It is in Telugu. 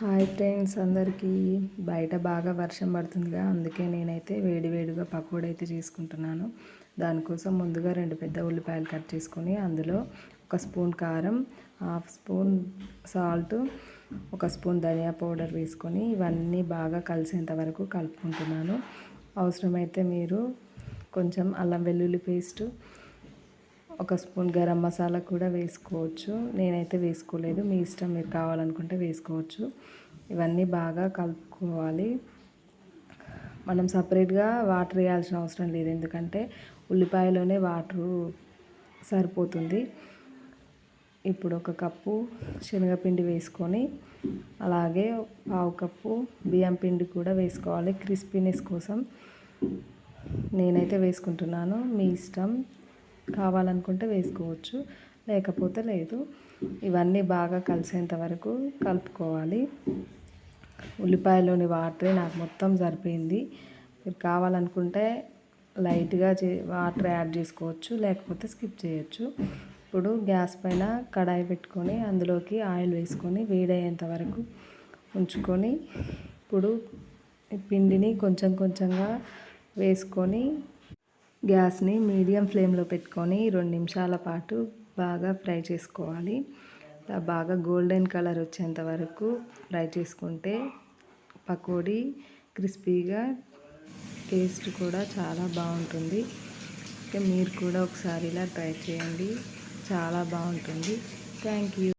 హాయ్ ఫ్రెండ్స్ అందరికీ. బయట బాగా వర్షం పడుతుందిగా అందుకే నేనైతే వేడివేడిగా పకోడీ అయితే చేసుకుంటున్నాను. దానికోసం ముందుగా రెండు పెద్ద ఉల్లిపాయలు కట్ చేసుకొని అందులో ఒక స్పూన్ కారం హాఫ్ స్పూన్ సాల్ట్ ఒక స్పూన్ ధనియా పౌడర్ వేసుకొని ఇవన్నీ బాగా కలిసేంత వరకు కలుపుకుంటున్నాను. అవసరమైతే మీరు కొంచెం అల్లం వెల్లుల్లి పేస్టు ఒక స్పూన్ గరం మసాలా కూడా వేసుకోవచ్చు. నేనైతే వేసుకోలేదు. మీ ఇష్టం మీరు కావాలనుకుంటే వేసుకోవచ్చు. ఇవన్నీ బాగా కలుపుకోవాలి. మనం సపరేట్గా వాటర్ వేయాల్సిన అవసరం లేదు. ఎందుకంటే ఉల్లిపాయలోనే వాటరు సరిపోతుంది. ఇప్పుడు ఒక కప్పు శనగపిండి వేసుకొని అలాగే పావు కప్పు బియ్యం పిండి కూడా వేసుకోవాలి. క్రిస్పీనెస్ కోసం నేనైతే వేసుకుంటున్నాను. మీ ఇష్టం. కావాలనుకుంటే వేసుకోవచ్చు. లేకపోతే లేదు. ఇవన్నీ బాగా కలిసేంత వరకు కలుపుకోవాలి. ఉల్లిపాయలోని వాటరే నాకు మొత్తం సరిపోయింది. మీరు కావాలనుకుంటే లైట్గా చే వాటర్ యాడ్ చేసుకోవచ్చు. లేకపోతే స్కిప్ చేయొచ్చు. ఇప్పుడు గ్యాస్ పైన కడాయి పెట్టుకొని అందులోకి ఆయిల్ వేసుకొని వేడయ్యేంత వరకు ఉంచుకొని ఇప్పుడు పిండిని కొంచెం కొంచెంగా వేసుకొని గ్యాస్ని మీడియం ఫ్లేమ్లో పెట్టుకొని రెండు నిమిషాల పాటు బాగా ఫ్రై చేసుకోవాలి. బాగా గోల్డెన్ కలర్ వచ్చేంత వరకు ఫ్రై చేసుకుంటే పకోడీ క్రిస్పీగా టేస్ట్ కూడా చాలా బాగుంటుంది. మీరు కూడా ఒకసారి ఇలా ట్రై చేయండి. చాలా బాగుంటుంది. Thank you.